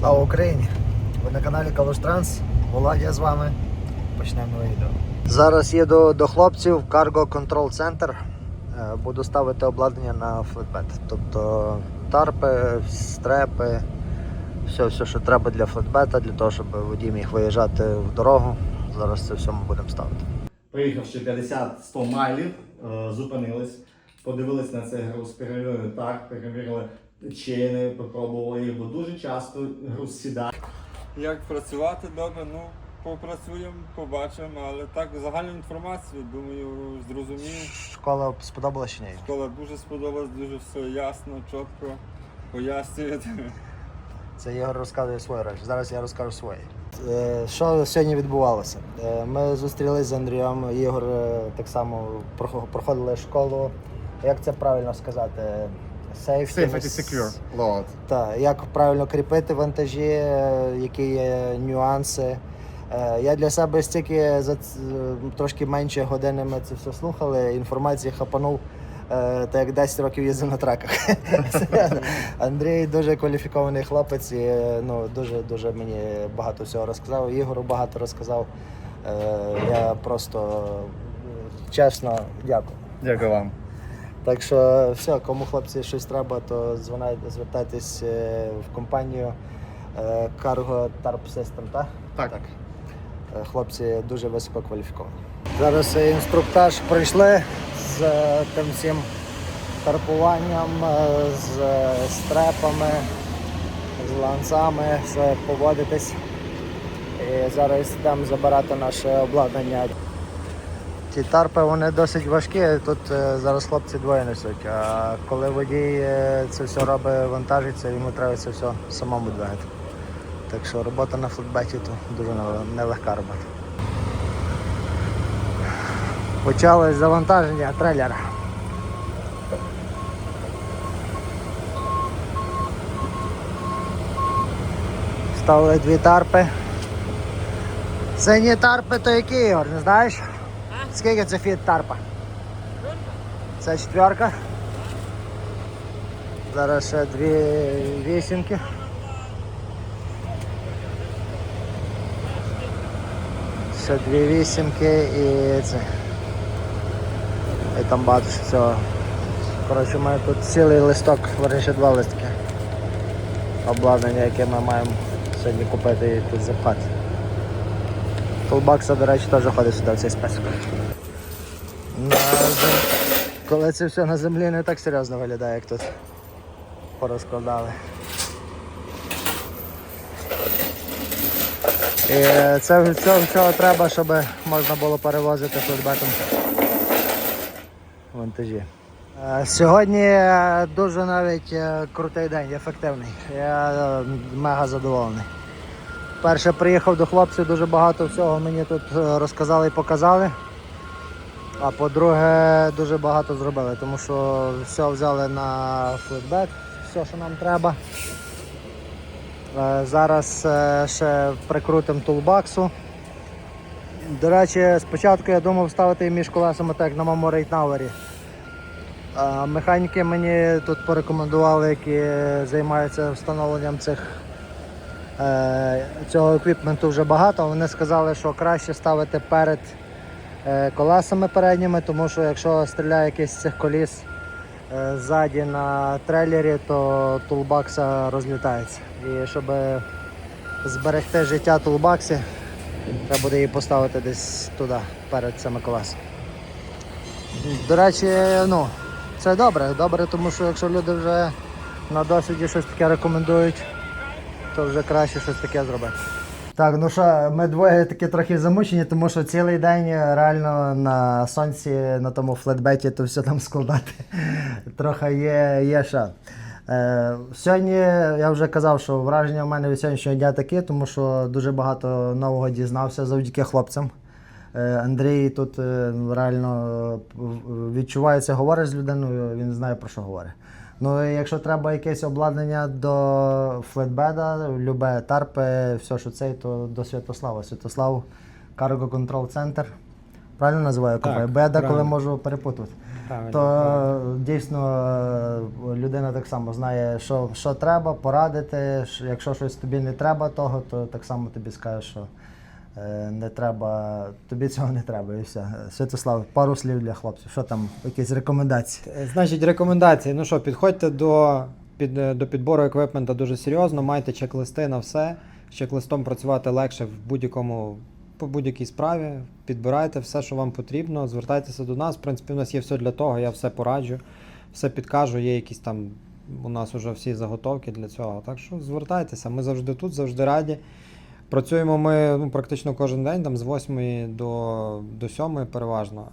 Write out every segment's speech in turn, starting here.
Слава Україні! Ви на каналі Калуш Транс. Володя з вами. Почнемо відео. Зараз їду до хлопців в Cargo Control Center. Е, Буду ставити обладнання на флетбет. Тобто тарпи, стрепи, все, все, що треба для флетбета, для того, щоб водій міг виїжджати в дорогу. Зараз це все ми будемо ставити. Приїхавши 50-100 майлів, е, зупинились, подивились на цей груз, перевірили так, перевірили чини, попробували їх, бо дуже часто груз сідає. Як працювати добре, ну попрацюємо, побачимо, але так загальну інформацію, думаю, зрозумів. Школа сподобалася чи ні? Школа дуже сподобалась, дуже все ясно, чітко пояснює. Це Ігор розказує свою речі. Зараз я розкажу своє. Е, Що сьогодні відбувалося? Е, Ми зустрілися з Андрієм. Ігор е, так само проходили школу. Як це правильно сказати? Safety, Safety secure load. Так, як правильно кріпити вантажі, е, які є нюанси. Е, Я для себе стільки за е, трошки менше години ми це все слухали, інформації хапанув. Так як 10 років їздив на траках. Андрій дуже кваліфікований хлопець і ну, дуже, дуже мені багато всього розказав. Ігору багато розказав. Я просто чесно дякую. Дякую вам. Так що все, кому хлопці щось треба, то звертайтесь е, в компанію е, Cargo Tarp System, так? Так. Е, Хлопці дуже високо кваліфіковані. Зараз інструктаж пройшли з тим всім тарпуванням, з стрепами, з ланцами, все поводитись. І зараз йдемо забирати наше обладнання. Ті тарпи вони досить важкі, тут е, зараз хлопці двоє несуть. А коли водій е, це все робить, вантажиться, йому треба це все самому двигати. Так що робота на флетбеті то дуже нелегка робота. Почалось завантаження трейлера. Ставили дві тарпи. Сині тарпи то які, Ігор, не знаєш? Скільки це фіт тарпа? Це четверка. Зараз ще дві вісімки. Ще дві вісімки і це. І там багато ще всього. Коротше, у мене тут цілий листок, верніше два листки. Обладнання, яке ми маємо сьогодні купити і тут запхати. Толбакса, до речі, теж ходить сюди в цей список. Коли це все на землі не так серйозно виглядає, як тут порозкладали. І це всього треба, щоб можна було перевозити флетбетом вантажі. Е, Сьогодні е, дуже навіть е, крутий день, ефективний. Я мега задоволений. Перше приїхав до хлопців, дуже багато всього мені тут е, розказали і показали. А по-друге, дуже багато зробили, тому що все взяли на флетбек, все, що нам треба. Е, Зараз е, ще прикрутимо тулбаксу. До речі, спочатку я думав ставити між колесами так на моєму рейтнавері. Механіки мені тут порекомендували, які займаються встановленням цих Цього еквіпменту вже багато. Вони сказали, що краще ставити перед е, колесами передніми, тому що якщо стріляє якийсь з цих коліс е, ззаді на трейлері, то тулбакса розлітається. І щоб зберегти життя тулбаксі, треба буде її поставити десь туди, перед цими колесами. До речі, ну, це добре, добре, тому що якщо люди вже на досвіді щось таке рекомендують, то вже краще щось таке зробити. Так, ну що, ми двоє такі трохи замучені, тому що цілий день реально на сонці, на тому флетбеті, то все там складати. Трохи є, є що. Е, сьогодні я вже казав, що враження в мене від сьогоднішнього дня такі, тому що дуже багато нового дізнався завдяки хлопцям. Е, Андрій тут е, реально е, відчувається, говориш з людиною, він знає про що говорить. Ну, якщо треба якесь обладнання до флетбеда, любе тарпи, все, що цей, то до Святослава. Святослав Cargo Control Center. Правильно називаю компанію? Бо я деколи можу перепутати. Правильно. то дійсно е, людина так само знає, що, що треба, порадити. Якщо щось тобі не треба того, то так само тобі скаже, що не треба, тобі цього не треба. І все. Святослав, пару слів для хлопців. Що там, якісь рекомендації? Е, Значить, рекомендації. Ну що, підходьте до, під, е, до підбору еквіпмента дуже серйозно, майте чек-листи на все. З чек-листом працювати легше в будь-якому. По будь-якій справі підбирайте все, що вам потрібно, звертайтеся до нас. В принципі, у нас є все для того, я все пораджу, все підкажу, є якісь там у нас вже всі заготовки для цього. Так що звертайтеся, ми завжди тут, завжди раді. Працюємо ми ну, практично кожен день, там з 8 до, до 7 переважно.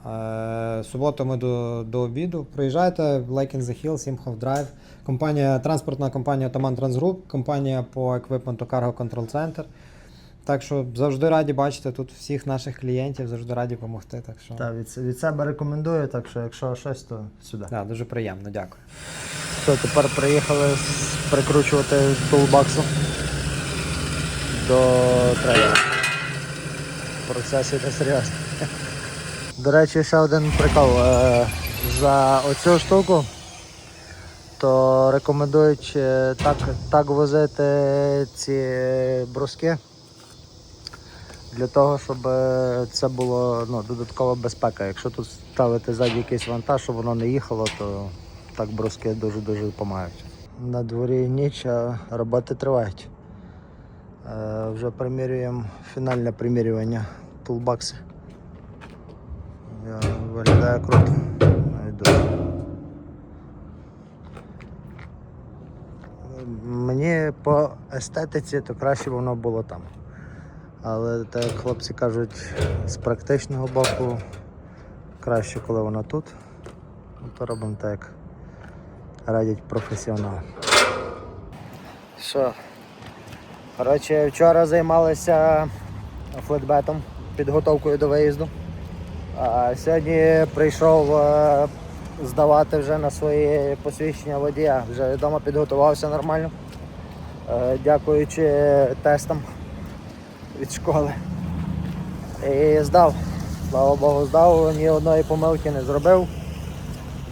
Е, суботу ми до, до обіду. Приїжджайте в Lake in the Hills, Simhoff Drive. Компанія, транспортна компанія Отаман Трансгруп, компанія по еквіпменту Cargo Control Center. Так що завжди раді бачити тут всіх наших клієнтів, завжди раді допомогти. Так що Та, від, від себе рекомендую, так що якщо щось, то сюди. да, дуже приємно, дякую. Все, тепер приїхали прикручувати тулбаксу до трейлера. Процес іде серйозно. До речі, ще один прикол. Е, За оцю штуку то рекомендують е, так, так возити ці бруски. Для того, щоб е, це було ну, додаткова безпека. Якщо тут ставити ззаді якийсь вантаж, щоб воно не їхало, то так бруски дуже-дуже допомагають. На дворі ніч, а роботи тривають. Е, вже примірюємо фінальне примірювання тулбакси. Я, виглядає круто. Мені по естетиці то краще воно було там. Але так як хлопці кажуть, з практичного боку краще, коли воно тут. Ну, то робимо так, як радять професіонали. Що? Коротше, вчора займалися флетбетом, підготовкою до виїзду. А сьогодні прийшов е, здавати вже на свої посвідчення водія. Вже вдома підготувався нормально. Е, дякуючи тестам від школи. І здав. Слава Богу, здав, ні одної помилки не зробив.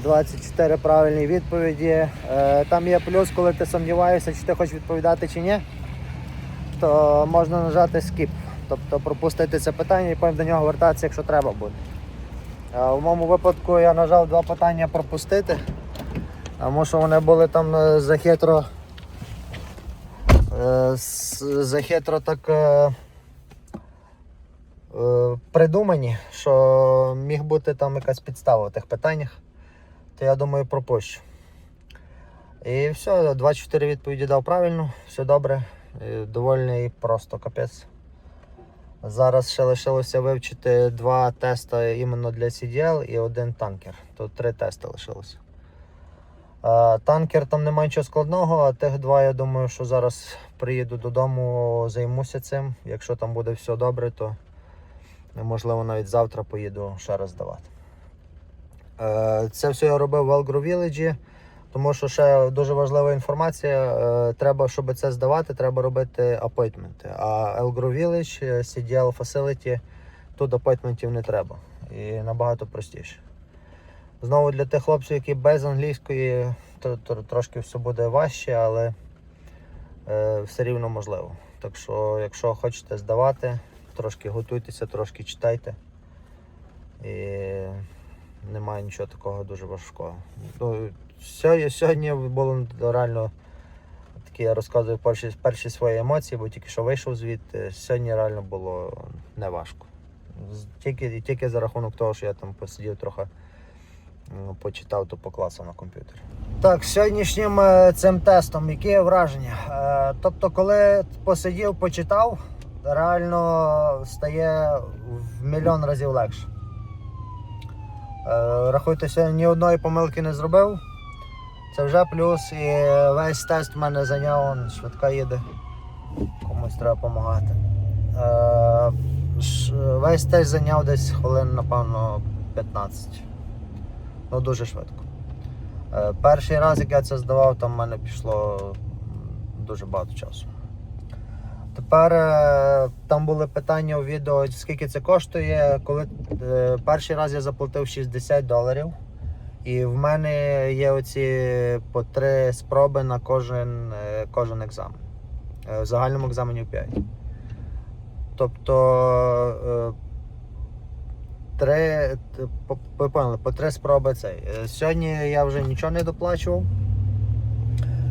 24 правильні відповіді. Е, Там є плюс, коли ти сумніваєшся, чи ти хочеш відповідати чи ні, то можна нажати skip. Тобто пропустити це питання і потім до нього вертатися, якщо треба буде. А в моєму випадку я нажав два питання пропустити, тому що вони були там е, захитро. е, Захитро так е, е, придумані, що міг бути там якась підстава в тих питаннях то я думаю пропущу. І все, 24 відповіді дав правильно, все добре, і просто капець. Зараз ще лишилося вивчити два тести іменно для CDL і один танкер. Тут три тести лишилося. Е, Танкер там немає нічого складного, а тих два, я думаю, що зараз приїду додому, займуся цим. Якщо там буде все добре, то можливо навіть завтра поїду ще раз здавати. Е, Це все я робив в Elgro Village, тому що ще дуже важлива інформація. е, Треба, щоб це здавати, треба робити апойтменти. А Elgro Village, е, CDL Facility, тут апойтментів не треба. І набагато простіше. Знову для тих хлопців, які без англійської, трошки все буде важче, але е, все рівно можливо. Так що, якщо хочете здавати, трошки готуйтеся, трошки читайте. І немає нічого такого дуже важкого. Ну, сьогодні, було реально такі, я розказую перші, перші свої емоції, бо тільки що вийшов звідти. Сьогодні реально було не важко. Тільки, тільки за рахунок того, що я там посидів трохи, почитав, то покласив на комп'ютері. Так, сьогоднішнім е, цим тестом, які враження? Е, Тобто, коли посидів, почитав, реально стає в мільйон разів легше. Е, Рахуйте, ні одної помилки не зробив. Це вже плюс і весь тест в мене зайняв, швидка їде. Комусь треба допомагати. Е, Весь тест зайняв десь хвилин, напевно, 15. Ну, дуже швидко. Е, Перший раз, як я це здавав, там в мене пішло дуже багато часу. Тепер е, там були питання у відео, скільки це коштує. Коли е, перший раз я заплатив 60 доларів І в мене є оці по три спроби на кожен, е, кожен екзамен. В загальному екзамені 5. Тобто три, ви поняли, по три спроби цей. Сьогодні я вже нічого не доплачував.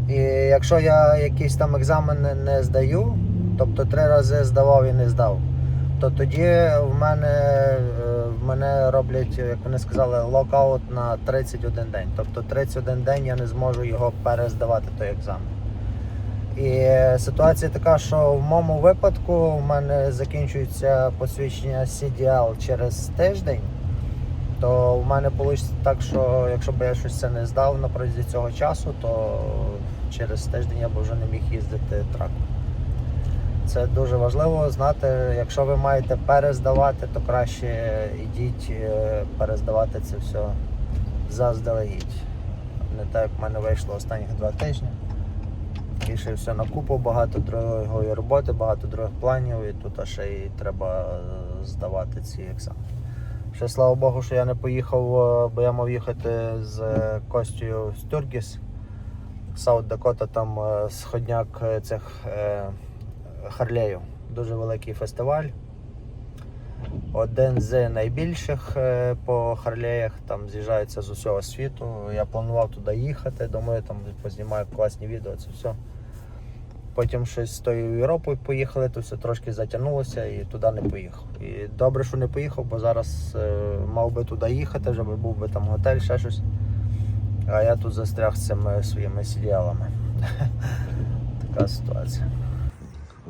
І якщо я якийсь там екзамен не здаю, тобто три рази здавав і не здав, то тоді в мене, е, в мене роблять, як вони сказали, локаут на 31 день. Тобто 31 день я не зможу його перездавати той екзамен. І ситуація така, що в моєму випадку в мене закінчується посвідчення CDL через тиждень. То в мене вийде так, що якщо б я щось це не здав на протязі цього часу, то через тиждень я б вже не міг їздити траком. Це дуже важливо знати, якщо ви маєте перездавати, то краще йдіть е, перездавати це все заздалегідь. Не так, як в мене вийшло останніх два тижні. Ще все на купу, багато другої роботи, багато других планів, і тут ще й треба е, здавати ці екзамени. Ще слава Богу, що я не поїхав, е, бо я мав їхати з е, Костю в Стюргіс, Саут Дакота, там е, сходняк е, цих Харлеїв. Дуже великий фестиваль. Один з найбільших е, по Харлеях, там з'їжджаються з усього світу. Я планував туди їхати, думаю, там познімаю класні відео, це все. Потім щось з тою Європою поїхали, то все трошки затягнулося і туди не поїхав. І добре, що не поїхав, бо зараз е, мав би туди їхати, вже був би там готель, ще щось. А я тут застряг з цими своїми сідіалами. така ситуація.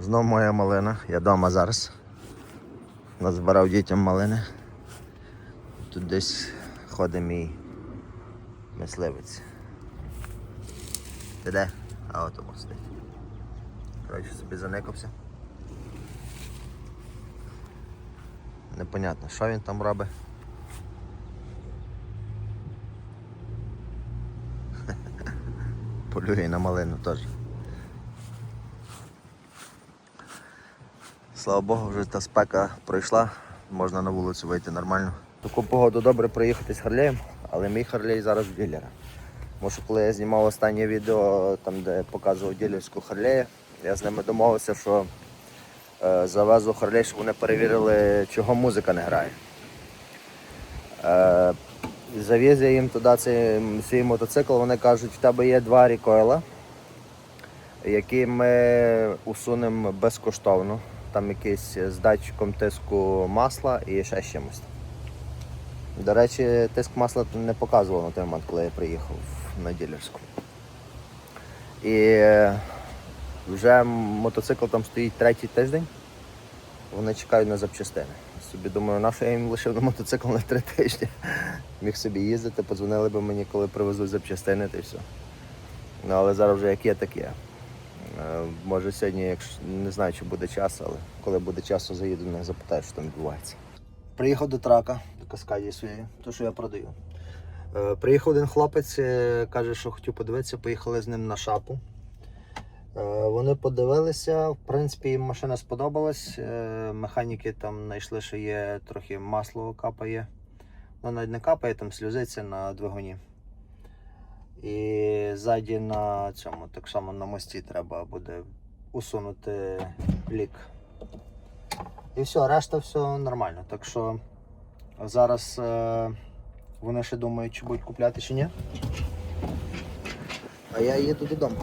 Знову моя малина, я вдома зараз. Назбирав дітям малини. Тут десь ходить мій мисливець. Ти де? А от сидить. Коротше, собі заникався. Непонятно, що він там робить. Полює на малину теж. Слава Богу, вже та спека пройшла, можна на вулицю вийти нормально. Таку погоду добре проїхати з Харлеєм, але мій Харлей зараз в ділера. Тому коли я знімав останнє відео, там де показував ділерську Харлея, я з ними домовився, що е, завезу Харлей, щоб вони перевірили, чого музика не грає. Е, завіз я їм туди цей свій мотоцикл, вони кажуть, в тебе є два рекойла, які ми усунемо безкоштовно. Там якийсь з датчиком тиску масла і ще з чимось. До речі, тиск масла не показував на той момент, коли я приїхав на ділерську. І вже мотоцикл там стоїть третій тиждень. Вони чекають на запчастини. Собі думаю, на я їм лишив на мотоцикл на три тижні. Міг собі їздити, подзвонили б мені, коли привезуть запчастини та й все. Ну, але зараз вже як є, так є. Е, Може сьогодні, якщо не знаю, чи буде час, але коли буде час, то заїду не запитаю, що там відбувається. Приїхав до трака, до каскаді своєї, то що я продаю. Е, Приїхав один хлопець, е, каже, що хотів подивитися, поїхали з ним на шапу. Вони подивилися, в принципі, їм машина сподобалась. Механіки там знайшли, що є трохи масло капає. Ну, навіть не капає, там сльозиться на двигуні. І ззаді на цьому, так само на мості треба буде усунути лік. І все, решта все нормально. Так що зараз е, вони ще думають, чи будуть купляти чи ні. А я їду додому.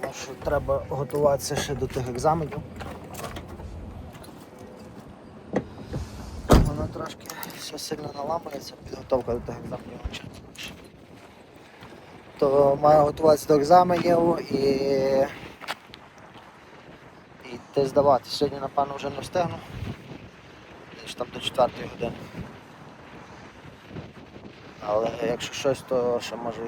Тому що треба готуватися ще до тих екзаменів. Воно трошки все сильно наламується, підготовка до тих екзаменів. То маю готуватися до екзаменів і і йти здавати. Сьогодні, напевно, вже не встигну. Десь там до 4 години. Але якщо щось, то ще може.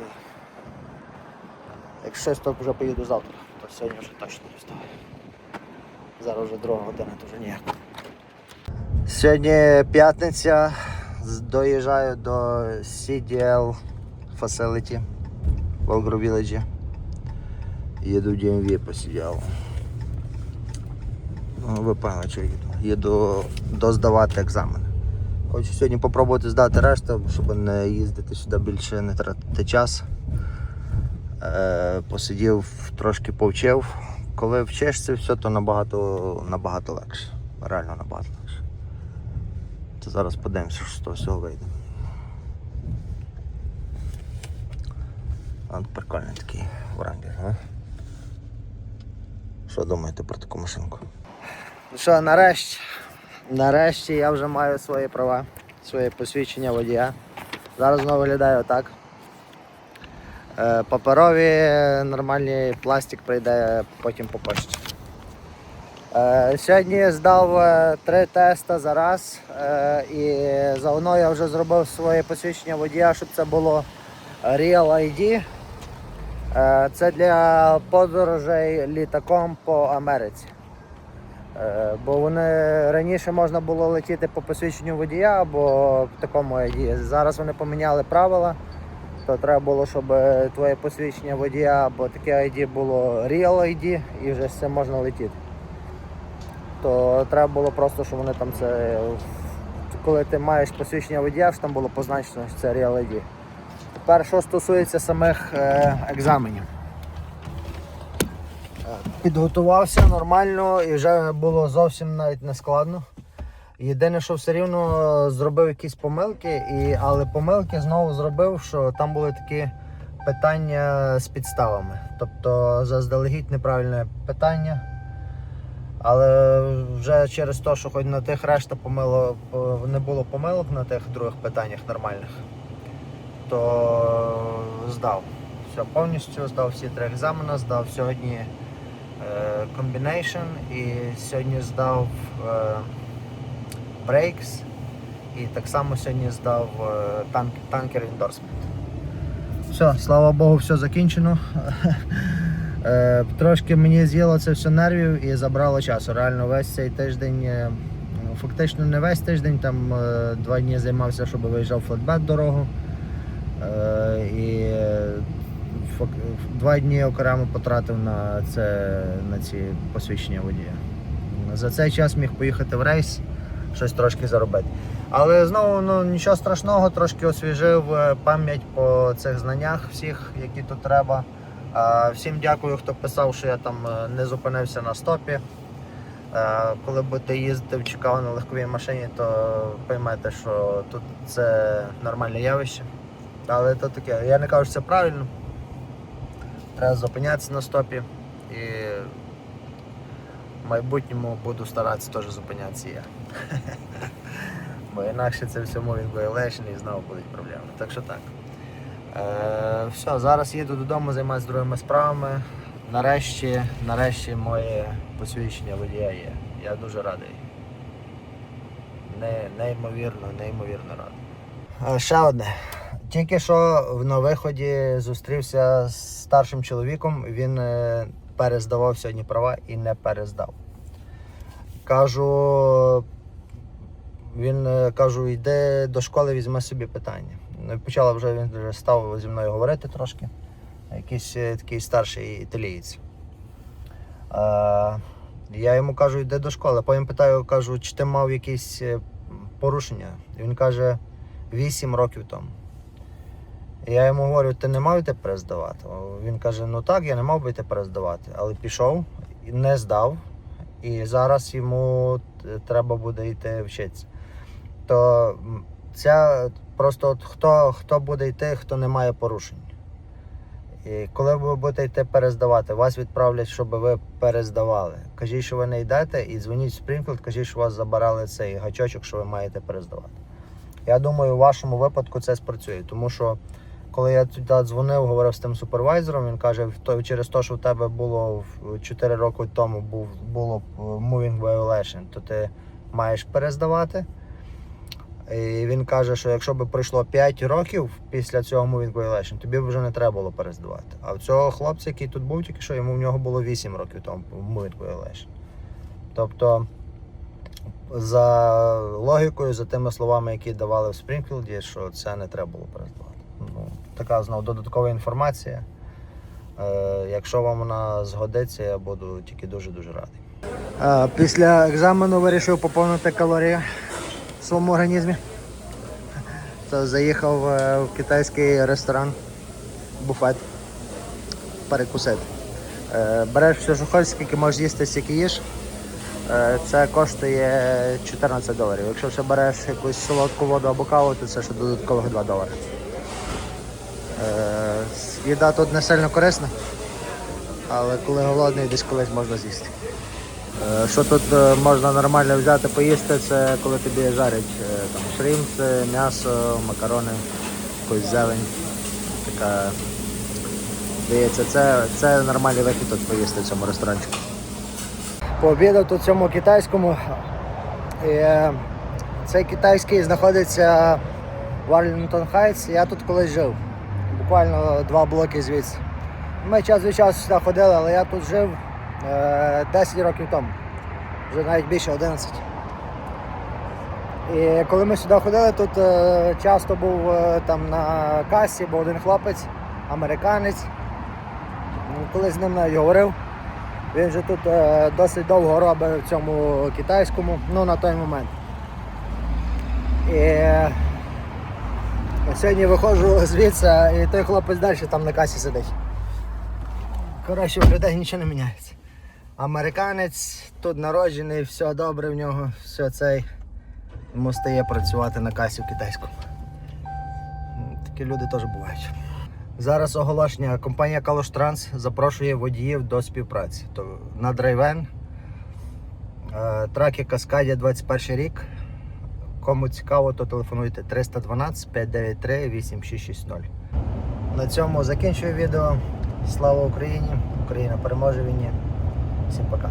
Якщо щось, то вже поїду завтра, то сьогодні вже точно не встигаю. Зараз вже друга година, то вже ніяк. Сьогодні п'ятниця. Доїжджаю до CDL Facility в Village. Їду в DMV по CDL. Ну, що їду. Їду доздавати екзамен. Хочу сьогодні спробувати здати решту, щоб не їздити сюди більше, не тратити час. Е, посидів, трошки повчив. Коли вчишся все, то набагато, набагато легше. Реально набагато легше. То зараз подивимося, що з того всього вийде. От прикольний такий врангер, а? Що думаєте про таку машинку? Ну що, нарешті, нарешті я вже маю свої права, своє посвідчення водія. Зараз воно виглядає отак. Е, Паперові нормальні пластик прийде потім по пошті. Е, Сьогодні здав е, три теста за раз і заодно я вже зробив своє посвідчення водія, щоб це було Real ID. Е, Це для подорожей літаком по Америці. Е, Бо вони раніше можна було летіти по посвідченню водія або такому ID. Зараз вони поміняли правила. То треба було, щоб твоє посвідчення водія або таке ID було Real ID і вже з цим можна летіти. То треба було просто, щоб вони там це. Коли ти маєш посвідчення водія, щоб там було позначено, що це Real ID. Тепер, що стосується самих е, екзаменів. Е, Підготувався нормально і вже було зовсім навіть не складно. Єдине, що все рівно зробив якісь помилки, і, але помилки знову зробив, що там були такі питання з підставами. Тобто заздалегідь неправильне питання. Але вже через те, що хоч на тих решта помило, не було помилок на тих других питаннях нормальних, то здав. Все, повністю здав всі три екзамени, здав сьогодні е, combination і сьогодні здав е, breaks і так само сьогодні здав е, танк, танкер endorsement. Все, слава Богу, все закінчено. Е, Трошки мені з'їло це все нервів і забрало часу. Реально весь цей тиждень, е, фактично не весь тиждень, там е, два дні займався, щоб виїжджав флетбет дорогу. Е, І два дні окремо потратив на це на ці посвідчення водія. За цей час міг поїхати в рейс, щось трошки заробити. Але знову ну, нічого страшного, трошки освіжив е, пам'ять по цих знаннях всіх, які тут треба. Е, Всім дякую, хто писав, що я там не зупинився на стопі. Коли будете їздити в Чикаго на легковій машині, то поймете, що тут це нормальне явище. Але то таке, я не кажу, що це правильно. Треба зупинятися на стопі і в майбутньому буду старатися теж зупинятися я. Бо інакше це все moving violation і знову будуть проблеми. Так що так. Е, все, зараз їду додому займатися другими справами. Нарешті, нарешті моє посвідчення водія є. Я дуже радий. Не, неймовірно, неймовірно радий. Е, Ще одне. Тільки що на виході зустрівся з старшим чоловіком, він е, перездавав сьогодні права і не перездав. Кажу, він е, кажу, йди до школи, візьми собі питання. Ну, Почала вже він вже став зі мною говорити трошки. Якийсь е, такий старший італієць. Я йому кажу, йди до школи. Потім питаю, кажу, чи ти мав якісь порушення? Він каже, 8 років тому. Я йому говорю, ти не мав йти перездавати? Він каже, ну так, я не мав би йти перездавати. Але пішов, не здав, і зараз йому треба буде йти вчитися. То ця просто от хто, хто буде йти, хто не має порушень. І коли ви будете йти перездавати, вас відправлять, щоб ви перездавали. Кажіть, що ви не йдете, і дзвоніть в Спрінфілд, кажіть, що вас забирали цей гачочок, що ви маєте перездавати. Я думаю, у вашому випадку це спрацює, тому що коли я туди дзвонив, говорив з тим супервайзером, він каже, «В через те, що в тебе було в- 4 роки тому був, було е, moving violation, то ти маєш перездавати. І він каже, що якщо б пройшло 5 років після цього moving violation, тобі б вже не треба було перездавати. А в цього хлопця, який тут був, тільки що йому в нього було 8 років тому moving violation. Тобто, за логікою, за тими словами, які давали в Спрінфілді, що це не треба було перездавати. Ну, така знову додаткова інформація. Е, якщо вам вона згодиться, я буду тільки дуже-дуже радий. Після екзамену вирішив поповнити калорії в своєму організмі. То заїхав е, в китайський ресторан, буфет, перекусити. Е, Береш все, що хочеш, скільки можеш їсти, стільки їж. Е, Це коштує 14 доларів. Якщо ще береш якусь солодку воду або каву, то це ще додаткових 2 долари. Е, Їда тут не сильно корисна, але коли голодний, десь колись можна з'їсти. Е, Що тут е, можна нормально взяти поїсти, це коли тобі жарять там шрімпси, м'ясо, макарони, якусь зелень. Така, здається, це, це нормальний вихід тут поїсти в цьому ресторанчику. Пообідав тут цьому китайському. І, цей китайський знаходиться в Арлінгтон Хайтс. Я тут колись жив. Буквально два блоки звідси. Ми час від часу сюди ходили, але я тут жив е, 10 років тому. Вже навіть більше 11. І коли ми сюди ходили, тут е, часто був е, там на касі, був один хлопець, американець. Ну, Коли з ним навіть говорив, він вже тут е, досить довго робить в цьому китайському, ну на той момент. І е, сьогодні виходжу звідси, і той хлопець далі там на касі сидить. Коротше, в людей нічого не міняється. Американець тут народжений, все добре в нього, все цей. Йому стає працювати на касі в китайському. Такі люди теж бувають. Зараз оголошення. Компанія Калош Транс запрошує водіїв до співпраці. То на драйвен, е, траки Каскадія 21 рік. Кому цікаво, то телефонуйте 312 593 8660. На цьому закінчую відео. Слава Україні! Україна переможе війні. Всім пока.